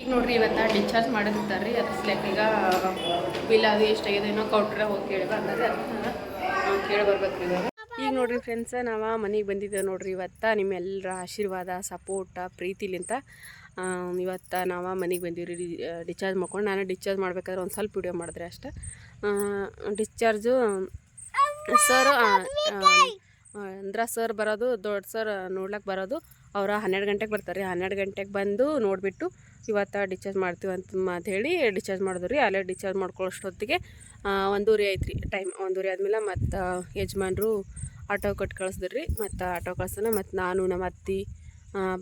ಈಗ ನೋಡ್ರಿ ಇವತ್ತು ಡಿಸ್ಚಾರ್ಜ್ ಮಾಡಿರ್ತಾರೆ ರೀ ಅದ್ರ ಸ್ಲೆಕ್ ಈಗ ಬಿಲ್ ಅದು ಎಷ್ಟಾಗಿದೆ ಏನೋ ಕೌಂಟ್ರ ಹೋಗಿ ಕೇಳಿ ಬಂದರೆ ಅದನ್ನ ಕೇಳಿ ಬರ್ಬೇಕು ಇವಾಗ. ಈಗ ನೋಡ್ರಿ ಫ್ರೆಂಡ್ಸ್ ನಾವು ಮನೆಗೆ ಬಂದಿದ್ದೇವೆ ನೋಡ್ರಿ ಇವತ್ತು. ನಿಮ್ಮೆಲ್ಲರ ಆಶೀರ್ವಾದ ಸಪೋರ್ಟ ಪ್ರೀತಿಲಿಂತ ಇವತ್ತು ನಾವು ಮನೆಗೆ ಬಂದೀವಿ ರೀ ಡಿಸ್ಚಾರ್ಜ್ ಮಾಡ್ಕೊಂಡು ನಾನು ಡಿಸ್ಚಾರ್ಜ್ ಮಾಡ್ಬೇಕಾದ್ರೆ ಒಂದು ಸ್ವಲ್ಪ ವಿಡಿಯೋ ಮಾಡಿದ್ರೆ ಅಷ್ಟೇ. ಡಿಸ್ಚಾರ್ಜು ಸರ್ ಅಂದ್ರೆ ಸರ್ ಬರೋದು, ದೊಡ್ಡ ಸರ್ ನೋಡ್ಲಕ್ಕೆ ಬರೋದು. ಅವ್ರು ಹನ್ನೆರಡು ಗಂಟೆಗೆ ಬರ್ತಾರೆ ಹನ್ನೆರಡು ಗಂಟೆಗೆ ಬಂದು ನೋಡಿಬಿಟ್ಟು ಇವತ್ತು ಡಿಸ್ಚಾರ್ಜ್ ಮಾಡ್ತೀವಿ ಅಂತ ಹೇಳಿ ಡಿಸ್ಚಾರ್ಜ್ ಮಾಡಿದ್ರು ರೀ. ಅಲ್ಲೇ ಡಿಸ್ಚಾರ್ಜ್ ಮಾಡ್ಕೊಳ್ಳೋಷ್ಟೊತ್ತಿಗೆ ಒಂದೂರಿ ಆಯ್ತು ರೀ ಟೈಮ್. ಒಂದೂರಿ ಆದಮೇಲೆ ಮತ್ತು ಯಜಮಾನ್ರು ಆಟೋ ಕೊಟ್ಟು ಕಳ್ಸಿದ್ರು ರೀ. ಮತ್ತು ಆಟೋ ಕಳ್ಸೋಣ, ಮತ್ತು ನಾನು, ನಮ್ಮ ಅತ್ತಿ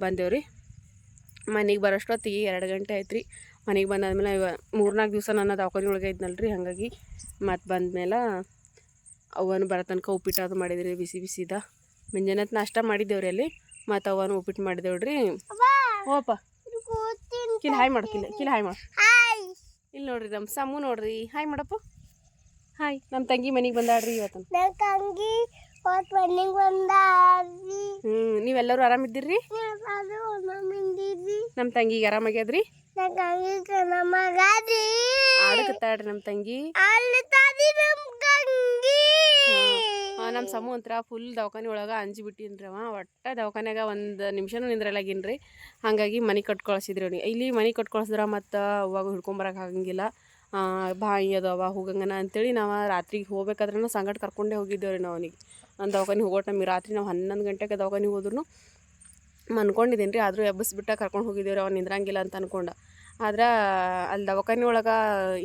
ಬಂದೇವು ರೀ. ಮನೆಗೆ ಬರೋಷ್ಟೊತ್ತಿಗೆ ಎರಡು ಗಂಟೆ ಆಯ್ತು ರೀ. ಮನೆಗೆ ಬಂದಾದ್ಮೇಲೆ ಇವ ಮೂರ್ನಾಲ್ಕು ದಿವಸ ನನ್ನ ದವಾಖಾನೆ ಒಳಗೆ ಇದ್ನಲ್ಲ ರೀ ಹಾಗಾಗಿ ಮತ್ತು ಬಂದಮೇಲೆ ಅವನು ಬರೋ ತನಕ ಉಪ್ಪಿಟ್ಟು ಅದು ಮಾಡಿದ್ರಿ ಬಿಸಿ ಬಿಸಿದ. ಮುಂಜಾನೆ ನಾಷ್ಟ ಮಾಡಿದ್ದೇವ್ರಿ ಅಲ್ಲಿ. ಮತ್ತು ಅವನು ಉಪ್ಪಿಟ್ಟು ಮಾಡಿದೇವ್ರಿ ರೀ ಓಪ ಕಿಲ್ ಹಾಯ್ ಮಾಡು ಕಿಲ್ ಕಿಲ್ ಹಾಯ್ ಮಾಡು ಇಲ್ಲಿ ನೋಡ್ರಿ ನಮ್ಮ ಸಮ್ಮು ನೋಡ್ರಿ. ಹಾಯ್ ಮಾಡಪ್ಪ. ಹಾಯ್. ನಮ್ಮ ತಂಗಿ ಮನೆಗೆ ಬಂದಾಡ್ರಿ ಇವತ್ತು. ಹ್ಞೂ ನೀವೆಲ್ಲರೂ ಆರಾಮಿದ್ದೀರಿ ನಮ್ಮ ತಂಗಿಗೆ ಆರಾಮಾಗ್ಯದ್ರಿ ನಮ್ಮ ತಂಗಿ ನಮಗಾದ್ರಿ ಆಡಕತ್ತಾಳ್ರಿ ನಮ್ಮ ತಂಗಿ. ನಮ್ಮ ಸಮೂಹಂತ್ರ ಫುಲ್ ದವಾಖಾನೆ ಒಳಗೆ ಅಂಜಿ ಬಿಟ್ಟಿನ್ರಿ ಅವ. ಒಟ್ಟ ದವಾಖಾನ್ಯಾಗ ಒಂದು ನಿಮಿಷನೂ ನಿಂದ್ರಲಾಗಿನ್ರಿ. ಹಾಗಾಗಿ ಮನೆ ಕಟ್ಕೊಳಿಸಿದ್ರಿ ಅವ್ನಿಗೆ. ಇಲ್ಲಿ ಮನೆ ಕಟ್ ಕಳ್ಸಿದ್ರ ಮತ್ತು ಅವಾಗ ಹಿಡ್ಕೊಂಬರಕ್ಕೆ ಆಗಂಗಿಲ್ಲ. ಬಾಯಿ ಅದಾವ, ಹೋಗಂಗನ ಅಂತೇಳಿ ನಾವು ರಾತ್ರಿಗೆ ಹೋಗ್ಬೇಕಾದ್ರೆ ಸಂಗಟ ಕರ್ಕೊಂಡೇ ಹೋಗಿದ್ದೇವ್ರಿ ನಾವು ಅವನಿಗೆ. ನಾನು ದವಾಖಾನೆ ಹೋಗೋ ನಮಗೆ ರಾತ್ರಿ ನಾವು ಹನ್ನೊಂದು ಗಂಟೆಗೆ ದವಾಖಾನಿಗೆ ಹೋದ್ರು ಮನ್ಕೊಂಡಿದ್ದೀನಿ ರೀ ಆದರೂ ಎಬ್ಬಸ್ಬಿಟ್ಟ ಕರ್ಕೊಂಡು ಹೋಗಿದ್ದೇವ್ರಿ ಅವ್ನು ನಿಂದ್ರಂಗಿಲ್ಲ ಅಂತ ಅನ್ಕೊಂಡ. ಆದ್ರೆ ಅಲ್ಲಿ ದವಾಖಾನೆ ಒಳಗೆ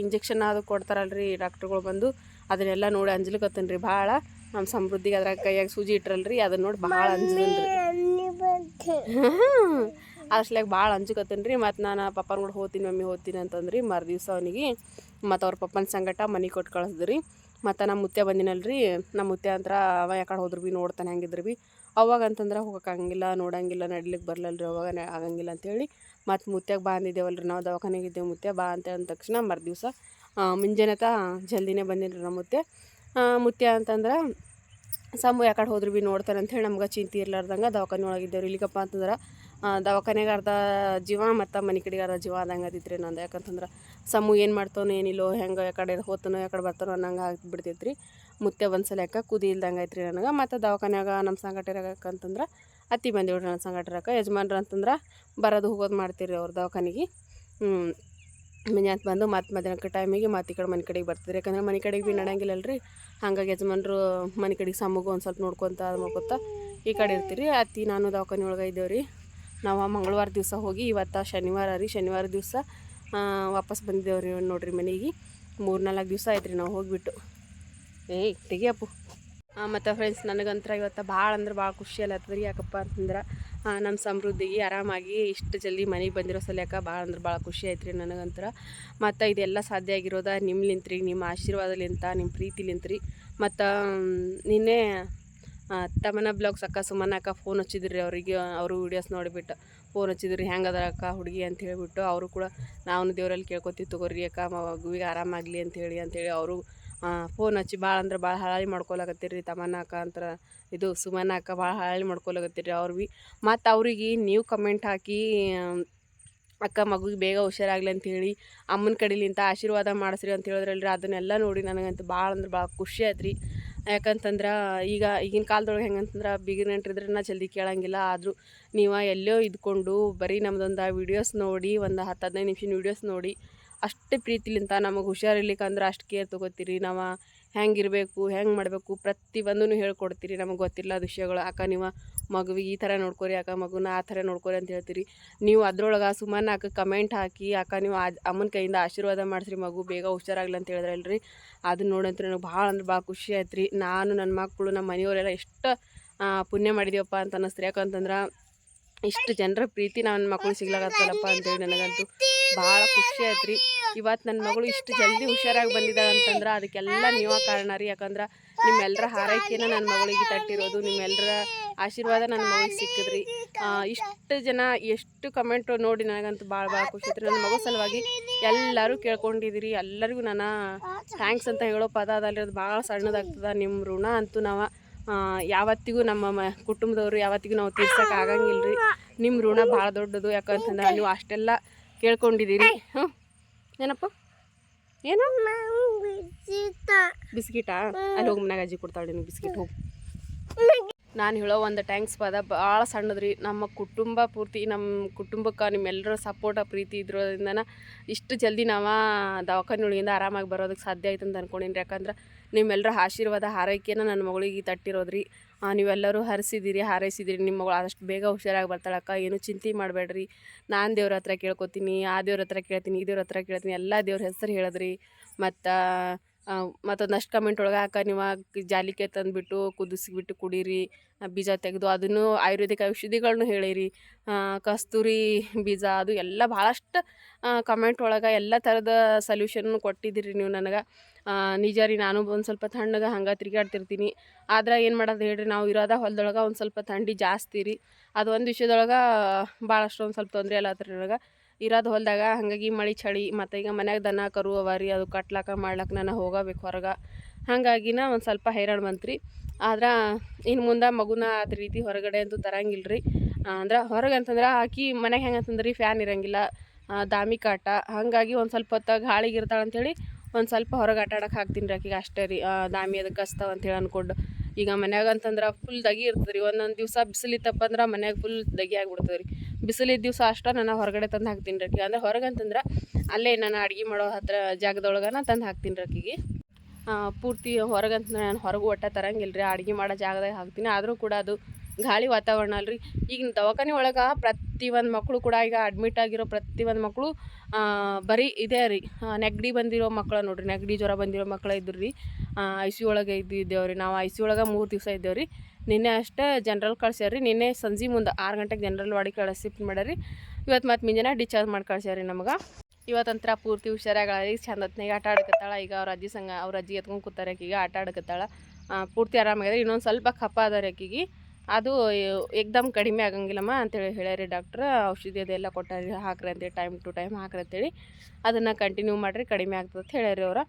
ಇಂಜೆಕ್ಷನ್ ಅದು ಕೊಡ್ತಾರಲ್ರಿ ಡಾಕ್ಟ್ರುಗಳು ಬಂದು. ಅದನ್ನೆಲ್ಲ ನೋಡಿ ಅಂಜ್ಲಿಕತ್ತೇನೆ ರೀ ಭಾಳ ನಮ್ಮ ಸಮೃದ್ಧಿಗೆ ಅದ್ರಾಗ ಕೈಯಾಗ ಸೂಜಿ ಇಟ್ರಲ್ರಿ ಅದನ್ನ ನೋಡಿ ಭಾಳ ಅಂಜಿದ್ರಿ ಅಷ್ಟ್ಲಾಗ ಭಾಳ ಅಂಜುಕತ್ತೇನೆ ರೀ ಮತ್ತು ನಾನು ಪಪ್ಪನ ಕೂಡ ಹೋಗ್ತೀನಿ ಮಮ್ಮಿ ಹೋಗ್ತೀನಿ ಅಂತಂದ್ರಿ ಮರು ದಿವಸ ಅವನಿಗೆ ಮತ್ತು ಅವ್ರ ಪಪ್ಪನ ಸಂಗಟ ಮನೆ ಕೊಟ್ಟು ಕಳಿಸಿದ್ರಿ. ಮತ್ತು ನಮ್ಮ ಮುತ್ಯ ಬಂದಿನಲ್ರಿ ನಮ್ಮ ಮುತ್ಯ ಅಂತರ ಅವ ಯಾಕಡೆ ಹೋದ್ರು ಭೀ ನೋಡ್ತಾನೆ ಹಂಗಿದ್ರು ಭೀ ಅವಾಗ ಅಂತಂದ್ರೆ ಹೋಗೋಕ್ಕಾಗಂಗಿಲ್ಲ ನೋಡಂಗಿಲ್ಲ ನಡಿಲಿಕ್ಕೆ ಬರಲಲ್ರಿ ಅವಾಗ ಆಗಂಗಿಲ್ಲ ಅಂತೇಳಿ. ಮತ್ತು ಮುತ್ಯಾಗ ಬಾ ರೀ ನಾವು ದವಾಖಾನೆಗೆ ಇದ್ದೇವೆ ಮುತ್ಯ ಬಾ ಅಂತ ಅಂದ ತಕ್ಷಣ ಮರು ದಿವಸ ಮುಂಜಾನೆತ ಜಲ್ದಿನೇ ಬಂದಿನಿ ನಮ್ಮ ಮುತ್ಯ. ಮುತ್ಯ ಅಂತಂದ್ರೆ, ಸಂಬು ಯಾಕಡೆ ಹೋದ್ರು ಭೀ ನೋಡ್ತಾರೆ ಅಂತ ಹೇಳಿ ನಮ್ಗೆ ಚಿಂತೆ ಇರ್ಲಾರ್ದಂಗೆ ದವಾಖಾನೆ ಒಳಗಿದ್ದೇವ್ರಿ ಇಲ್ಲಿಗಪ್ಪ ಅಂತಂದ್ರೆ ದವಾಖಾನೆಗೆ ಅರ್ಧ ಜೀವ ಮತ್ತು ಮನೆ ಕಡೆಗೆ ಅರ್ಧ ಜೀವ ಆದಂಗೆ ರೀ ನಂದು. ಯಾಕಂತಂದ್ರೆ ಸಮು ಏನು ಮಾಡ್ತಾನೋ ಏನಿಲ್ಲೋ, ಹೆಂಗೆ ಯಾಕಡೆ ಹೋತನೋ ಯಾಕಡೆ ಬರ್ತಾನೋ ಅನ್ನಂಗೆ ಆಗ್ಬಿಡ್ತೈತೆ ರೀ ಮುತ್ತೆ ಒಂದ್ಸಲ ಯಾಕೆ ಕುದಿ ಇಲ್ದಂಗೆ ಐತ್ರಿ ನನಗೆ. ಮತ್ತು ದವಾಖಾನ್ಯಾಗ ನಮ್ಮ ಸಂಗಟರಾಗಂತಂದ್ರೆ ಅತ್ತಿ ಬಂದೇವ್ರಿ ನನ್ನ ಸಂಗಟರಾಕ ಯಜಮಾನ್ರು ಅಂತಂದ್ರೆ, ಬರೋದು ಹೋಗೋದು ಮಾಡ್ತೀರಿ ಅವ್ರು ದವಾಖಾನಿಗೆ. ಮುಂಜಾನೆ ಬಂದು ಮತ್ತು ಮಧ್ಯಾಹ್ನಕ್ಕೆ ಟೈಮಿಗೆ ಮತ್ತು ಈ ಕಡೆ ಮನೆ ಕಡೆಗೆ ಬರ್ತದೆ ಯಾಕಂದ್ರೆ ಮನೆ ಕಡೆಗೆ ಭೀ ನಡೆಯಂಗಿಲ್ಲಲ್ರಿ. ಹಂಗಾಗಿ ಯಜಮಾನ್ರು ಮನೆ ಕಡೆಗೆ ಸಮ್ಮಗು ಒಂದು ಸ್ವಲ್ಪ ನೋಡ್ಕೊತ ಅದು ಮಾಡ್ಕೊತ ಈ ಕಡೆ ಇರ್ತೀರಿ. ಅತ್ತಿ ನಾನು ದವಾಖಾನೆ ಒಳಗೆ ಇದ್ದೇವ್ರಿ ನಾವು ಮಂಗಳವಾರ ದಿವಸ ಹೋಗಿ ಇವತ್ತು ಶನಿವಾರ ರೀ. ಶನಿವಾರ ದಿವಸ ವಾಪಸ್ ಬಂದಿದ್ದೇವ್ರಿ ನೋಡ್ರಿ ಮನೆಗೆ. ಮೂರು ನಾಲ್ಕು ದಿವಸ ಆಯ್ತು ರೀ ನಾವು ಹೋಗಿಬಿಟ್ಟು. ಏಯ್, ತೆಗಿಯಪ್ಪು. ಮತ್ತು ಫ್ರೆಂಡ್ಸ್ ನನಗಂತ್ರ ಇವತ್ತು ಭಾಳ ಅಂದ್ರೆ ಭಾಳ ಖುಷಿ ಅಲ್ಲತ್ತದ ರೀ ಯಾಕಪ್ಪ ಅಂತಂದ್ರೆ ನಮ್ಮ ಸಮೃದ್ಧಿಗೆ ಆರಾಮಾಗಿ ಇಷ್ಟು ಜಲ್ದಿ ಮನೆಗೆ ಬಂದಿರೋ ಸಲ್ಯಾಕ ಭಾಳ ಅಂದ್ರೆ ಭಾಳ ಖುಷಿ ಆಯ್ತು ರೀ ನನಗಂತ್ರ. ಮತ್ತು ಇದೆಲ್ಲ ಸಾಧ್ಯ ಆಗಿರೋದ ರೀ ನಿಮ್ಮ ಆಶೀರ್ವಾದಲಿಂತ ನಿಮ್ಮ ಪ್ರೀತಿಲಿಂತ್ರಿ. ಮತ್ತು ನಿನ್ನೆ ತಮನ ಬ್ಲಾಗ್ಸ್ ಅಕ್ಕ ಸುಮ್ಮನೆ ಅಕ್ಕ ಫೋನ್ ಹಚ್ಚಿದ್ರಿ ಅವರಿಗೆ, ಅವರು ವೀಡಿಯೋಸ್ ನೋಡಿಬಿಟ್ಟು. ಫೋನ್ ಹಚ್ಚಿದ್ರಿ, ಹೆಂಗೆ ಅದರ ಅಕ್ಕ ಹುಡುಗಿ? ಅಂತ ಹೇಳಿಬಿಟ್ಟು, ಅವರು ಕೂಡ ನಾವು ದೇವರಲ್ಲಿ ಕೇಳ್ಕೊತೀವಿ ತಗೋರಿ ಅಕ್ಕ ಮಗುವಿಗೆ ಆರಾಮಾಗಲಿ ಅಂತೇಳಿ ಅಂತೇಳಿ ಅವರು ಫೋನ್ ಹಚ್ಚಿ ಭಾಳ ಅಂದ್ರೆ ಭಾಳ ಹಾಳಿ ಮಾಡ್ಕೊಳಕತ್ತೀರಿ ಅಕ್ಕ ಅಂತರ ಇದು ಸುಮನ ಅಕ್ಕ ಭಾಳ ಹಾಳಿ ಮಾಡ್ಕೊಳಕತ್ತೀರಿ ಅವ್ರು ಭೀ ಮತ್ತು ಅವ್ರಿಗೆ ನೀವು ಕಮೆಂಟ್ ಹಾಕಿ ಅಕ್ಕ ಮಗುಗೆ ಬೇಗ ಹುಷಾರಾಗ್ಲಿ ಅಂಥೇಳಿ ಅಮ್ಮನ ಕಡೆಲಿಂತ ಆಶೀರ್ವಾದ ಮಾಡಿಸ್ರಿ ಅಂತ ಹೇಳಿದ್ರಲ್ರಿ, ಅದನ್ನೆಲ್ಲ ನೋಡಿ ನನಗಂತೂ ಭಾಳ ಅಂದ್ರೆ ಭಾಳ ಖುಷಿ ಆಯ್ತು ರೀ ಯಾಕಂತಂದ್ರೆ ಈಗ ಈಗಿನ ಕಾಲದೊಳಗೆ ಹೆಂಗಂತಂದ್ರೆ ಬಿಗಿನ ನೆಂಟ್ರಿದ್ರೆ ನಾ ಜಲ್ದಿ ಕೇಳಂಗಿಲ್ಲ, ಆದರೂ ನೀವು ಎಲ್ಲೋ ಇದ್ಕೊಂಡು ಬರೀ ನಮ್ಮದೊಂದು ವೀಡಿಯೋಸ್ ನೋಡಿ, ಒಂದು ಹತ್ತು ಹದಿನೈದು ನಿಮಿಷದ ವೀಡಿಯೋಸ್ ನೋಡಿ ಅಷ್ಟೇ ಪ್ರೀತಿಲಿಂತ ನಮಗೆ ಹುಷಾರಿರ್ಲಿಕ್ಕೆ ಅಂದ್ರೆ ಅಷ್ಟು ಕೇರ್ ತೊಗೋತೀರಿ, ನಾವು ಹೆಂಗಿರಬೇಕು ಹೆಂಗೆ ಮಾಡಬೇಕು ಪ್ರತಿಯೊಂದೂ ಹೇಳ್ಕೊಡ್ತೀರಿ. ನಮಗೆ ಗೊತ್ತಿಲ್ಲ ವಿಷಯಗಳು. ಅಕ್ಕ ನೀವು ಮಗುವಿಗೆ ಈ ಥರ ನೋಡ್ಕೊರಿ, ಅಕ್ಕ ಮಗುನ ಆ ಥರ ನೋಡ್ಕೊರಿ ಅಂತ ಹೇಳ್ತೀರಿ. ನೀವು ಅದ್ರೊಳಗೆ ಸುಮ್ಮನೆ ಅಕ್ಕ ಕಮೆಂಟ್ ಹಾಕಿ, ಅಕ್ಕ ನೀವು ಆ ಅಮ್ಮನ ಕೈಯಿಂದ ಆಶೀರ್ವಾದ ಮಾಡಿಸ್ರಿ ಮಗು, ಬೇಗ ಹುಷಾರಾಗ್ಲಿ ಅಂತ ಹೇಳಿದ್ರಲ್ರಿ. ಅದನ್ನ ನೋಡಂತ ನನಗೆ ಭಾಳ ಅಂದ್ರೆ ಭಾಳ ಖುಷಿ ಆಯ್ತು ರೀ ನಾನು ನನ್ನ ಮಕ್ಕಳು ನಮ್ಮ ಮನೆಯವರೆಲ್ಲ ಎಷ್ಟು ಪುಣ್ಯ ಮಾಡಿದೀವಪ್ಪ ಅಂತ ಅನ್ನಿಸ್ತು ಯಾಕಂತಂದ್ರೆ ಇಷ್ಟು ಜನರ ಪ್ರೀತಿ ನನ್ನ ಮಕ್ಕಳು ಸಿಗ್ಲಾಗತ್ತಲ್ಲಪ್ಪ ಅಂತೇಳಿ ನನಗಂತೂ ಭಾಳ ಖುಷಿ ಆಯ್ತು ರೀ ಇವತ್ತು ನನ್ನ ಮಗಳು ಇಷ್ಟು ಜಲ್ದಿ ಹುಷಾರಾಗಿ ಬಂದಿದ್ದಾಳೆ ಅಂತಂದ್ರೆ ಅದಕ್ಕೆಲ್ಲ ನೀವ ಕಾರಣ ರೀ ಯಾಕಂದ್ರೆ ನಿಮ್ಮೆಲ್ಲರ ಹಾರೈಕೆನ ನನ್ನ ಮಗಳಿಗೆ ತಟ್ಟಿರೋದು ನಿಮ್ಮೆಲ್ಲರ ಆಶೀರ್ವಾದ ನನ್ನ ಮಗಳಿಗೆ ಸಿಕ್ಕಿದ್ರಿ. ಇಷ್ಟು ಜನ ಎಷ್ಟು ಕಮೆಂಟ್ ನೋಡಿ ನನಗಂತೂ ಭಾಳ ಭಾಳ ಖುಷಿ ಆಯ್ತು ನನ್ನ ಮಗು ಸಲುವಾಗಿ ಎಲ್ಲರೂ ಕೇಳ್ಕೊಂಡಿದ್ದೀರಿ ಎಲ್ಲರಿಗೂ ನಾನು ಥ್ಯಾಂಕ್ಸ್ ಅಂತ ಹೇಳೋ ಪದ ಅದಲ್ರಿ. ಅದು ಭಾಳ ಸಣ್ಣದಾಗ್ತದೆ ನಿಮ್ಮ ಋಣ ಅಂತೂ ನಾವು ಯಾವತ್ತಿಗೂ ನಮ್ಮ ಮ ಕುಟುಂಬದವರು ಯಾವತ್ತಿಗೂ ನಾವು ತೀರ್ಸಕ್ಕೆ ಆಗಂಗಿಲ್ಲ ರೀ ನಿಮ್ಮ ಋಣ ಭಾಳ ದೊಡ್ಡದು ಯಾಕಂತಂದ್ರೆ ನೀವು ಅಷ್ಟೆಲ್ಲ ಕೇಳ್ಕೊಂಡಿದ್ದೀರಿ. ಹ್ಞೂ ಏನಪ್ಪ? ಏನು? ಬಿಸ್ಕಿಟಾ? ಅಲ್ಲಿ ಹೋಗಿ ಮನ್ಯಾಗ ಅಜ್ಜಿ ಕೊಡ್ತಾಳೆ ನಿನಗೆ ಬಿಸ್ಕಿಟ್ ಹೋಗಿ. ನಾನು ಹೇಳೋ ಒಂದು ಟ್ಯಾಂಕ್ಸ್ ಪದ ಭಾಳ ಸಣ್ಣದ್ರಿ. ನಮ್ಮ ಕುಟುಂಬ ಪೂರ್ತಿ ನಮ್ಮ ಕುಟುಂಬಕ್ಕೆ ನಿಮ್ಮೆಲ್ಲರ ಸಪೋರ್ಟ್ ಪ್ರೀತಿ ಇದ್ರೋದ್ರಿಂದ ಇಷ್ಟು ಜಲ್ದಿ ನಾವು ದವಾಖಾನೆ ಒಳಗಿಂದ ಆರಾಮಾಗಿ ಬರೋದಕ್ಕೆ ಸಾಧ್ಯ ಆಯ್ತು ಅಂತ ಅಂದ್ಕೊಂಡಿನಿ ಯಾಕಂದ್ರೆ ನಿಮ್ಮೆಲ್ಲರ ಆಶೀರ್ವಾದ, ಹಾರೈಕೆನ ನನ್ನ ಮಗಳಿಗೆ ತಟ್ಟಿರೋದ್ರಿ. ನೀವೆಲ್ಲರೂ ಹರಿಸಿದ್ದೀರಿ ಹಾರೈಸಿದಿರಿ. ನಿಮ್ಮ ಮಗಳು ಆದಷ್ಟು ಬೇಗ ಹುಷಾರಾಗಿ ಬರ್ತಾಳಕ್ಕ. ಏನು ಚಿಂತೆ ಮಾಡಬೇಡ್ರಿ. ನಾನು ದೇವ್ರ ಹತ್ರ ಕೇಳ್ಕೊತೀನಿ, ಆ ದೇವ್ರ ಹತ್ರ ಕೇಳ್ತೀನಿ, ಈ ದೇವ್ರ ಹತ್ರ ಕೇಳ್ತೀನಿ, ಎಲ್ಲ ದೇವ್ರ ಹೆಸರು ಹೇಳಿದ್ರಿ. ಮತ್ತು ಮತ್ತೊಂದಷ್ಟು ಕಮೆಂಟ್ ಒಳಗೆ ಹಾಕ, ನೀವು ಜಾಲಿಕೆ ತಂದುಬಿಟ್ಟು ಕುದಿಸಿಬಿಟ್ಟು ಕುಡೀರಿ ಬೀಜ ತೆಗೆದು ಅದನ್ನು ಆಯುರ್ವೇದಿಕ್ ಔಷಧಿಗಳನ್ನೂ ಹೇಳಿರಿ ಕಸ್ತೂರಿ ಬೀಜ ಅದು ಎಲ್ಲ ಭಾಳಷ್ಟು ಕಮೆಂಟ್ ಒಳಗೆ ಎಲ್ಲ ಥರದ ಸೊಲ್ಯೂಷನ್ನು ಕೊಟ್ಟಿದ್ದೀರಿ ನೀವು ನನಗೆ. ನಿಜ ರೀ ನಾನು ಒಂದು ಸ್ವಲ್ಪ ತಣ್ಣಗೆ ಹಂಗೆ ತಿರುಗಾಡ್ತಿರ್ತೀನಿ. ಆದ್ರೆ ಏನು ಮಾಡೋದು ಹೇಳ್ರಿ, ನಾವು ಇರೋದ ಹೊಲದೊಳಗೆ ಒಂದು ಸ್ವಲ್ಪ ಥಂಡಿ ಜಾಸ್ತಿ ರೀ. ಅದು ಒಂದು ವಿಷಯದೊಳಗೆ ಭಾಳಷ್ಟು ಒಂದು ಸ್ವಲ್ಪ ತೊಂದರೆ ಅಲ್ಲತ್ರಿ ನನಗೆ ಇರೋದು ಹೊಲದಾಗ ಹಾಗಾಗಿ ಮಳೆ ಚಳಿ, ಮತ್ತು ಈಗ ಮನ್ಯಾಗ ದನ, ಕರು ಅವ ರೀ ಅದು ಕಟ್ಲಾಕ ಮಾಡ್ಲಾಕ ನಾನು ಹೋಗಬೇಕು ಹೊರಗೆ. ಹಾಗಾಗಿನ ಒಂದು ಸ್ವಲ್ಪ ಹೈರಾಣ ಬಂತ್ರಿ. ಆದ್ರೆ ಇನ್ನು ಮುಂದೆ ಮಗುನ ಅದ್ರ ರೀತಿ ಹೊರಗಡೆ ಅಂತೂ ತರಂಗಿಲ್ಲ ರೀ ಅಂದ್ರೆ ಹೊರಗೆ ಅಂತಂದ್ರೆ ಆಕಿ ಮನೆಗೆ ಹೆಂಗೆ ಅಂತಂದ್ರೆ ಫ್ಯಾನ್ ಇರಂಗಿಲ್ಲ ದಾಮಿ ಕಾಟ. ಹಾಗಾಗಿ ಒಂದು ಸ್ವಲ್ಪ ಹೊತ್ತು ಗಾಳಿಗೆ ಇರ್ತಾಳೆ ಅಂಥೇಳಿ ಒಂದು ಸ್ವಲ್ಪ ಹೊರಗೆ ಆಟ ಆಡಕ್ಕೆ ಹಾಕ್ತೀನಿ ರೀ ಆಕಿಗೆ ಅಷ್ಟೇ ರೀ. ದಾಮಿ ಅದಕ್ಕೆ ಕಸ್ತಾವ ಅಂತೇಳಿ ಅಂದ್ಕೊಂಡು ಈಗ ಮನ್ಯಾಗ ಅಂತಂದ್ರೆ ಫುಲ್ ದಗಿ ಇರ್ತದೆ ರೀ ಒಂದೊಂದು ದಿವಸ ಬಿಸಿಲಿತ್ತಪ್ಪ ಅಂದ್ರೆ ಮನ್ಯಾಗ ಫುಲ್ ದಗಿ ಆಗಿಬಿಡ್ತದೆ ರೀ ಬಿಸಿಲಿದ್ದ ದಿವಸ ಅಷ್ಟೇ ನಾನು ಹೊರಗಡೆ ತಂದು ಹಾಕ್ತೀನಿ ರೀ ಅಂದ್ರೆ ಹೊರಗಂತಂದ್ರೆ ಅಲ್ಲೇ ನಾನು ಅಡುಗೆ ಮಾಡೋ ಹತ್ರ ಜಾಗದೊಳಗನ ತಂದು ಹಾಕ್ತೀನಿ ರೀ ಪೂರ್ತಿ ಹೊರಗಂತ ನಾನು ಹೊರಗೆ ಒಟ್ಟ ತರಂಗಿಲ್ಲ ರೀ ಅಡುಗೆ ಮಾಡೋ ಜಾಗದಾಗ ಹಾಕ್ತೀನಿ. ಆದರೂ ಕೂಡ ಅದು ಗಾಳಿ ವಾತಾವರಣ ಅಲ್ರಿ. ಈಗ ದವಾಖಾನೆ ಒಳಗೆ ಪ್ರತಿ ಒಂದು ಮಕ್ಕಳು ಕೂಡ ಈಗ ಅಡ್ಮಿಟ್ ಆಗಿರೋ ಪ್ರತಿ ಒಂದು ಮಕ್ಕಳು ಬರೀ ಇದೇ ರೀ. ನೆಗಡಿ ಬಂದಿರೋ ಮಕ್ಕಳು ನೋಡ್ರಿ. ನೆಗಡಿ ಜ್ವರ ಬಂದಿರೋ ಮಕ್ಕಳು ಇದ್ರು. ರೀ ಐ ಸಿ ಒಳಗೆ ಇದ್ದು ಇದ್ದೇವ್ರಿ ನಾವು ಐ ಸಿ ಒಳಗೆ ಮೂರು ದಿವಸ ಇದ್ದೇವ್ರಿ. ನಿನ್ನೆ ಅಷ್ಟೇ ಜನರಲ್ ಕಳ್ಸ್ಯಾರ ನಿನ್ನೆ ಸಂಜೆ ಮುಂದೆ ಆರು ಗಂಟೆಗೆ ಜನರಲ್ ವಾಡಿ ಕಳ್ಸಿ ಶಿಫ್ಟ್ ಮಾಡ್ಯಾರಿ ಇವತ್ತು ಮತ್ತೆ ಮುಂಜಾನೆ ಡಿಸ್ಚಾರ್ಜ್ ಮಾಡಿ ಕಳ್ಸ್ಯಾರ ನಮಗೆ. ಇವತ್ತಂತ್ರ ಪೂರ್ತಿ ಹುಷಾರಾಗಿ ಚಂದತ್ನಾಗ ಆಟ ಆಡಕತ್ತಾಳ. ಈಗ ಅವ್ರ ಅಜ್ಜಿ ಸಂಗ ಅವ್ರ ಅಜ್ಜಿ ಎತ್ಕೊಂಡು ಕೂತಾರೆ ಆಕಿಗೆ ಆಟ ಆಡಕತ್ತಾಳ. ಪೂರ್ತಿ ಆರಾಮಾಗಿದೆ ಇನ್ನೊಂದು ಸ್ವಲ್ಪ ಕಪ್ಪ ಅದ ರೀ ಆಕಿಗೆ. ಅದು ಏಕ್ದಮ್ ಕಡಿಮೆ ಆಗಂಗಿಲ್ಲಮ್ಮ ಅಂತೇಳಿ ಹೇಳ್ಯಾರಿ ಡಾಕ್ಟ್ರ್ ಔಷಧಿ ಅದೆಲ್ಲ ಕೊಟ್ಟಾರಿ. ಹಾಕ್ರಿ ಅಂತೇಳಿ ಟೈಮ್ ಟು ಟೈಮ್ ಹಾಕ್ರಿ ಅಂತೇಳಿ ಅದನ್ನು ಕಂಟಿನ್ಯೂ ಮಾಡಿರಿ. ಕಡಿಮೆ ಆಗ್ತದೆ ಹೇಳ್ಯಾರಿ ಅವ್ರು.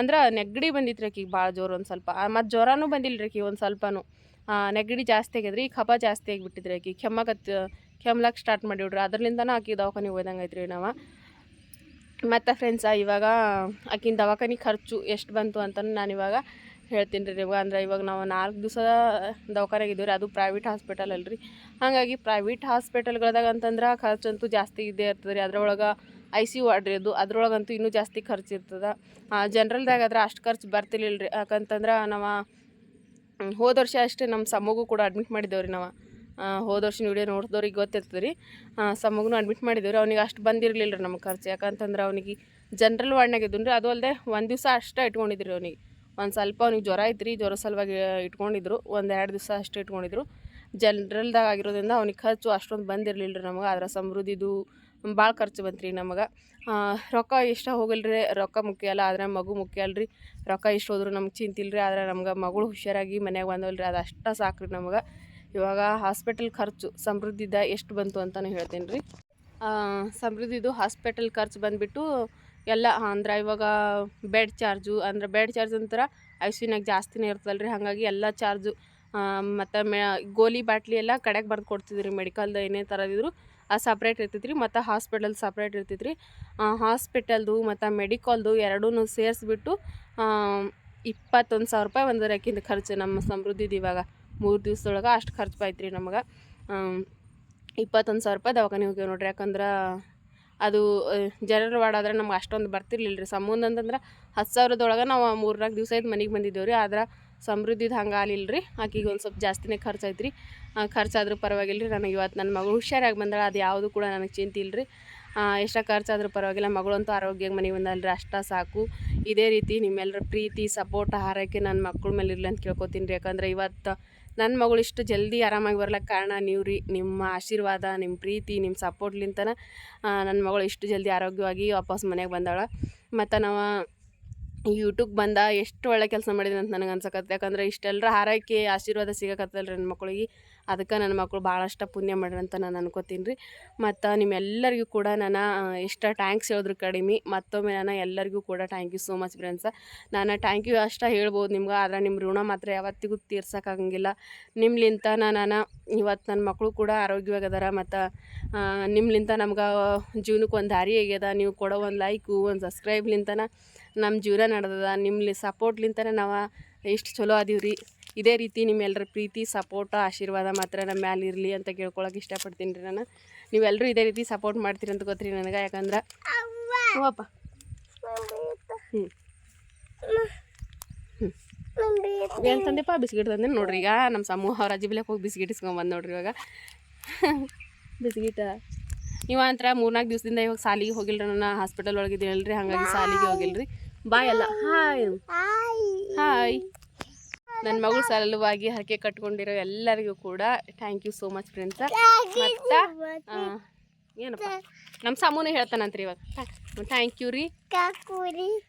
ಅಂದ್ರೆ ನೆಗಡಿ ಬಂದಿತ್ತು ರೀ ಭಾಳ ಜೋರು ಒಂದು ಸ್ವಲ್ಪ. ಮತ್ತು ಜ್ವರನೂ ಬಂದಿಲ್ಲ ರೀ ಒಂದು ಸ್ವಲ್ಪನೂ. ನೆಗಡಿ ಜಾಸ್ತಿ ಆಗ್ಯದ್ರಿ ಕಫ ಜಾಸ್ತಿ ಆಗಿಬಿಟ್ಟಿದ್ರಿ ಆಕಿ ಕೆಮ್ಮಗತ್ ಕೆಮ್ಲಕ್ಕೆ ಸ್ಟಾರ್ಟ್ ಮಾಡಿಬಿಡ್ರಿ ಅದರಿಂದನೂ ಆಕಿ ದವಾಖಾನೆ ಹೋದಂಗೆ ಐತ್ರಿ ನಾವು. ಮತ್ತು ಫ್ರೆಂಡ್ಸ ಇವಾಗ ಆಕಿನ ದವಾಖಾನೆ ಖರ್ಚು ಎಷ್ಟು ಬಂತು ಅಂತ ನಾನು ಇವಾಗ ಹೇಳ್ತೀನಿ ರೀ ನಿಮ್ಗೆ. ಅಂದ್ರೆ ಇವಾಗ ನಾವು ನಾಲ್ಕು ದಿವಸ ದವಾಖಾನೆಗೆ ಇದ್ದೀವಿ ರೀ ಅದು ಪ್ರೈವೇಟ್ ಹಾಸ್ಪಿಟಲ್ ಅಲ್ರಿ. ಹಾಗಾಗಿ ಪ್ರೈವೇಟ್ ಹಾಸ್ಪಿಟಲ್ಗಳ್ದಾಗ ಅಂತಂದ್ರೆ ಖರ್ಚಂತೂ ಜಾಸ್ತಿ ಇದ್ದೇ ಇರ್ತದೆ ರೀ ಅದ್ರೊಳಗೆ ಐ ಸಿ ಯು ರೀ ಅದು. ಅದ್ರೊಳಗಂತೂ ಇನ್ನೂ ಜಾಸ್ತಿ ಖರ್ಚು ಇರ್ತದೆ. ಜನ್ರಲ್ದಾಗ ಆದ್ರೆ ಅಷ್ಟು ಖರ್ಚು ಬರ್ತಿರ್ಲಿಲ್ಲ ರೀ ಯಾಕಂತಂದ್ರೆ ನಾವು ಹೋದ ವರ್ಷ ಅಷ್ಟೇ ನಮ್ಮ ಸಮ್ಮಗೂ ಕೂಡ ಅಡ್ಮಿಟ್ ಮಾಡಿದ್ದೇವೆ ರೀ ನಾವು ಹೋದ ವರ್ಷ ವಿಡಿಯೋ ನೋಡಿದವ್ರಿಗೆ ಗೊತ್ತಿರ್ತದೆ ರೀ ಸಮ್ಮಗೂ ಅಡ್ಮಿಟ್ ಮಾಡಿದ್ದೇವೆ ರೀ ಅವ್ನಿಗೆ ಅಷ್ಟು ಬಂದಿರಲಿಲ್ಲ ರೀ ನಮ್ಮ ಖರ್ಚು. ಯಾಕಂತಂದ್ರೆ ಅವನಿಗೆ ಜನ್ರಲ್ ವಾರ್ಡ್ನಾಗ ಇದ್ದನು ರೀ ಅದು ಅಲ್ಲದೆ ಒಂದು ದಿವಸ ಅಷ್ಟೇ ಇಟ್ಕೊಂಡಿದ್ರಿ ಅವನಿಗೆ. ಒಂದು ಸ್ವಲ್ಪ ಅವ್ನಿಗೆ ಜ್ವರ ಐತ್ರಿ. ಜ್ವರ ಸಲುವಾಗಿ ಇಟ್ಕೊಂಡಿದ್ರು. ಒಂದು ಎರಡು ದಿವಸ ಅಷ್ಟೇ ಇಟ್ಕೊಂಡಿದ್ರು. ಜನ್ರಲ್ದಾಗ ಆಗಿರೋದ್ರಿಂದ ಅವ್ನಿಗೆ ಖರ್ಚು ಅಷ್ಟೊಂದು ಬಂದಿರಲಿಲ್ಲ ರೀ ನಮಗೆ. ಅದರ ಸಮೃದ್ಧಿದು ಭಾಳ ಖರ್ಚು ಬಂತು ರೀ ನಮಗೆ ರೊಕ್ಕ ಎಷ್ಟು ಹೋಗಲ್ರಿ, ರೊಕ್ಕ ಮುಖ್ಯ ಅಲ್ಲ, ಆದ್ರೆ ಮಗು ಮುಖ್ಯ ಅಲ್ರಿ. ರೊಕ್ಕ ಎಷ್ಟು ಹೋದ್ರು ನಮ್ಗೆ ಚಿಂತಿಲ್ಲ ರೀ ಆದ್ರೆ ನಮ್ಗೆ ಮಗಳು ಹುಷಾರಾಗಿ ಮನೆಗೆ ಬಂದವಲ್ರಿ, ಅದು ಅಷ್ಟು ಸಾಕು ರೀ ನಮಗೆ. ಇವಾಗ ಹಾಸ್ಪಿಟಲ್ ಖರ್ಚು ಸಮೃದ್ಧಿದ ಎಷ್ಟು ಬಂತು ಅಂತಲೇ ಹೇಳ್ತೀನಿ ರೀ ಸಮೃದ್ಧಿದು ಹಾಸ್ಪಿಟಲ್ ಖರ್ಚು ಬಂದುಬಿಟ್ಟು ಎಲ್ಲ, ಅಂದ್ರೆ ಇವಾಗ ಬೆಡ್ ಚಾರ್ಜು ಅಂದ್ರೆ ಬೆಡ್ ಚಾರ್ಜ್ ಅಂತರ ಐ ಸಿ ಯುನಾಗ ಜಾಸ್ತಿನೇ ಇರ್ತದಲ್ಲ ರೀ ಹಾಗಾಗಿ ಎಲ್ಲ ಚಾರ್ಜು ಮತ್ತು ಮೆ, ಗೋಲಿ ಬಾಟ್ಲಿ ಎಲ್ಲ ಕಡೆಗೆ ಬರ್ದು ಕೊಡ್ತಿದ್ರಿ ಮೆಡಿಕಲ್ದು ಏನೇ ಥರದಿದ್ರು ಸಪ್ರೇಟ್ ಇರ್ತೈತೆ ರೀ ಮತ್ತು ಹಾಸ್ಪಿಟಲ್ ಸಪ್ರೇಟ್ ಇರ್ತೈತೆ ರೀ ಹಾಸ್ಪಿಟಲ್ದು ಮತ್ತು ಮೆಡಿಕಲ್ದು ಎರಡೂ ಸೇರಿಸ್ಬಿಟ್ಟು ಇಪ್ಪತ್ತೊಂದು ಸಾವಿರ ರೂಪಾಯಿ ಒಂದು ಖರ್ಚು ನಮ್ಮ ಸಮೃದ್ಧಿದು ಇವಾಗ ಮೂರು ದಿವ್ಸದೊಳಗೆ ಅಷ್ಟು ಖರ್ಚು ಆಯ್ತು ರೀ ನಮಗೆ ಇಪ್ಪತ್ತೊಂದು ಸಾವಿರ ರೂಪಾಯಿ ದವಾಖಾನೆ ಹೋಗ್ಯಾವ ನೋಡ್ರಿ, ಯಾಕಂದ್ರೆ ಅದು ಜನರಲ್ ವಾರ್ಡ್ ಆದ್ರೆ ನಮ್ಗೆ ಅಷ್ಟೊಂದು ಬರ್ತಿರ್ಲಿಲ್ಲ ರೀ ಸಂಬಂಧ ಅಂತಂದ್ರೆ ಹತ್ತು ಸಾವಿರದೊಳಗೆ ನಾವು ಮೂರ್ನಾಲ್ಕು ದಿವಸ ಇದ್ದು ಮನೆಗೆ ಬಂದಿದ್ದೇವೆ ರೀ ಆದ್ರೆ ಸಮೃದ್ಧಿದು ಹಂಗೆ ಆಗಲಿಲ್ಲ ರೀ ಆಕಿಗೆ ಒಂದು ಸ್ವಲ್ಪ ಜಾಸ್ತಿನೇ ಖರ್ಚು ಆಯ್ತು ರೀ ಖರ್ಚಾದ್ರೂ ಪರವಾಗಿಲ್ಲ ರೀ ನನಗೆ ಇವತ್ತು ನನ್ನ ಮಗಳು ಹುಷಾರಾಗಿ ಬಂದಾಳ. ಅದು ಯಾವುದು ಕೂಡ ನನಗೆ ಚಿಂತೆ ಇಲ್ಲ ರೀ ಎಷ್ಟು ಖರ್ಚಾದರೂ ಪರವಾಗಿಲ್ಲ. ಮಗಳಂತೂ ಆರೋಗ್ಯಕ್ಕೆ ಮನೆಗೆ ಬಂದಲ್ರಿ ಅಷ್ಟ ಸಾಕು. ಇದೇ ರೀತಿ ನಿಮ್ಮೆಲ್ಲರ ಪ್ರೀತಿ, ಸಪೋರ್ಟ್ ಹಾರೈಕೆ ನನ್ನ ಮಕ್ಕಳ ಮೇಲೆ ಇರಲಿ ಅಂತ ಕೇಳ್ಕೊತೀನಿ ರೀ. ಯಾಕಂದ್ರೆ ಇವತ್ತು ನನ್ನ ಮಗಳು ಇಷ್ಟು ಜಲ್ದಿ ಆರಾಮಾಗಿ ಬರ್ಲಕ್ಕೆ ಕಾರಣ ನೀವು ರೀ. ನಿಮ್ಮ ಆಶೀರ್ವಾದ ನಿಮ್ಮ ಪ್ರೀತಿ ನಿಮ್ಮ ಸಪೋರ್ಟ್ಲಿಂತನ ನನ್ನ ಮಗಳು ಇಷ್ಟು ಜಲ್ದಿ ಆರೋಗ್ಯವಾಗಿ ವಾಪಸ್ ಮನೆಗೆ ಬಂದಾಳ. ಮತ್ತು ನಾವು ಯೂಟ್ಯೂಬ್ ಬಂದ ಎಷ್ಟು ಒಳ್ಳೆ ಕೆಲಸ ಮಾಡಿದೆ ಅಂತ ನನಗೆ ಅನ್ಸಕತ್ತೆ. ಯಾಕಂದ್ರೆ ಇಷ್ಟೆಲ್ಲರ ಹಾರೈಕೆ, ಆಶೀರ್ವಾದ ಸಿಗಕತ್ತಲ್ಲ ರೀ ಮಕ್ಕಳಿಗೆ ಅದಕ್ಕೆ ನನ್ನ ಮಕ್ಕಳು ಭಾಳಷ್ಟು ಪುಣ್ಯ ಮಾಡ್ರಿ ಅಂತ ನಾನು ಅನ್ಕೋತೀನಿ ರೀ ಮತ್ತು ನಿಮ್ಮೆಲ್ಲರಿಗೂ ಕೂಡ ನಾನು ಎಷ್ಟು ಟ್ಯಾಂಕ್ಸ್ ಹೇಳಿದ್ರು ಕಡಿಮೆ. ಮತ್ತೊಮ್ಮೆ ನಾನು ಎಲ್ಲರಿಗೂ ಕೂಡ thank you so much friends ನಾನು ಥ್ಯಾಂಕ್ ಯು ಅಷ್ಟೇ ಹೇಳ್ಬೋದು ನಿಮ್ಗೆ, ಆದ್ರೆ ನಿಮ್ಮ ಋಣ ಮಾತ್ರ ಯಾವತ್ತಿಗೂ ತೀರ್ಸೋಕ್ಕಾಗಂಗಿಲ್ಲ ನಿಮ್ಮಲಿಂತ ನಾನು, ಇವತ್ತು ನನ್ನ ಮಕ್ಕಳು ಕೂಡ ಆರೋಗ್ಯವಾಗದಾರ ಮತ್ತು ನಿಮ್ಮಲಿಂತ ನಮ್ಗೆ ಜೀವನಕ್ಕೆ ಒಂದು ದಾರಿ ಆಗ್ಯದ. ನೀವು ಕೊಡೋ ಒಂದು ಲೈಕು ಒಂದು ಸಬ್ಸ್ಕ್ರೈಬ್ಲಿಂತನ ನಮ್ಮ ಜೀವನ ನಡೆದದ. ನಿಮ್ಮಲ್ಲಿ ಸಪೋರ್ಟ್ಲಿಂತನೇ ನಾವು ಎಷ್ಟು ಚಲೋ ಅದೀವಿ ರೀ ಇದೇ ರೀತಿ ನಿಮ್ಮೆಲ್ಲರ ಪ್ರೀತಿ, ಸಪೋರ್ಟ್, ಆಶೀರ್ವಾದ ಮಾತ್ರ ನಮ್ಮ ಮ್ಯಾಲೆ ಇರಲಿ ಅಂತ ಕೇಳ್ಕೊಳಕ್ಕೆ ಇಷ್ಟಪಡ್ತೀನಿ ರೀ ನಾನು. ನೀವೆಲ್ಲರೂ ಇದೇ ರೀತಿ ಸಪೋರ್ಟ್ ಮಾಡ್ತೀರಿ ಅಂತ ಗೊತ್ತ್ರಿ ನನಗೆ, ಯಾಕಂದ್ರೆ ಹ್ಞೂಪ್ಪ ಹ್ಞೂ ಏನು ತಂದೆಪ್ಪ ಬಿಸ್ಕಿಟ್ ತಂದೆ ನೋಡ್ರಿ ಈಗ? ನಮ್ಮ ಸಮೂಹ ಅವ್ರ ಅಜ್ಜಿ ಹೋಗಿ ಬಿಸ್ಕಿಟ್ ಇಸ್ಕೊಂಬಂದು ನೋಡ್ರಿ ಇವಾಗ. ಬಿಸ್ಕಿಟ. ನೀವು ಅಂತರ ಮೂರ್ನಾಲ್ಕು ದಿವಸದಿಂದ ಇವಾಗ ಸಾಲಿಗೆ ಹೋಗಿಲ್ರಿ ನನ್ನ ಹಾಸ್ಪಿಟಲ್ ಒಳಗಿದ್ದೀನಲ್ರಿ ಹಾಗಾಗಿ ಸಾಲಿಗೆ ಹೋಗಿಲ್ರಿ. ಬಾಯ್ ಅಲ್ಲ. ಹಾಯ್ ಹಾಯ್ ನನ್ನ ಮಗಳು ಸಲುವಾಗಿ ಹರಕೆ ಕಟ್ಕೊಂಡಿರೋ ಎಲ್ಲರಿಗೂ ಕೂಡ thank you so much friends ಮತ್ತು ಏನಪ್ಪ? ನಮ್ಮ ಸಾಮೂನು ಹೇಳ್ತಾನಂತ್ರಿ ಇವಾಗ. ಥ್ಯಾಂಕ್ ಯು ರೀ.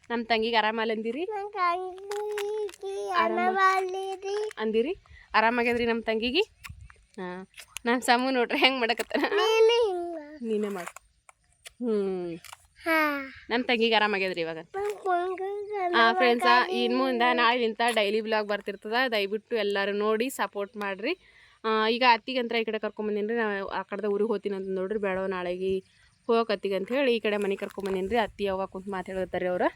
ನಮ್ಮ ತಂಗಿಗೆ ಆರಾಮಲ್ಲ ಅಂದಿರಿ? ಅಂದಿರಿ? ಆರಾಮಾಗ್ಯದ್ರಿ ನಮ್ಮ ತಂಗಿಗೆ? ಹಾಂ ನನ್ನ ಸಾಮು ನೋಡ್ರಿ ಹೆಂಗೆ ಮಾಡಕತ್ತಾನ? ನೀನು ಮಾಡು. ಹ್ಞೂ ಹಾ. ನಮ್ಮ ತಂಗಿಗೆ ಆರಾಮಾಗ್ಯದ್ರಿ ಇವಾಗ. ಫ್ರೆಂಡ್ಸ ಇನ್ನು ಮುಂದೆ ನಾಳೆಲಿಂತ ಡೈಲಿ ಬ್ಲಾಗ್ ಬರ್ತಿರ್ತದ. ದಯವಿಟ್ಟು ಎಲ್ಲರೂ ನೋಡಿ ಸಪೋರ್ಟ್ ಮಾಡಿರಿ. ಈಗ ಅತ್ತಿಗಂತ್ರ ಈ ಕಡೆ ಕರ್ಕೊಂಬಂದಿನಿ ರೀ ನಾವು ಆ ಕಡೆದ ಊರಿಗೆ ಹೋಗ್ತೀನಿ ಅಂತ ನೋಡ್ರಿ. ಬೇಡೋ ನಾಳೆಗೆ ಹೋಗಕತ್ತಿಗೆ ಅಂತ ಹೇಳಿ ಈ ಕಡೆ ಮನೆ ಕರ್ಕೊಂಬಂದಿನಿ ರೀ ಅತ್ತಿ ಯಾವಾಗ ಕುಂತು ಮಾತಾಡತ್ತಾರೆ ಅವ್ರು.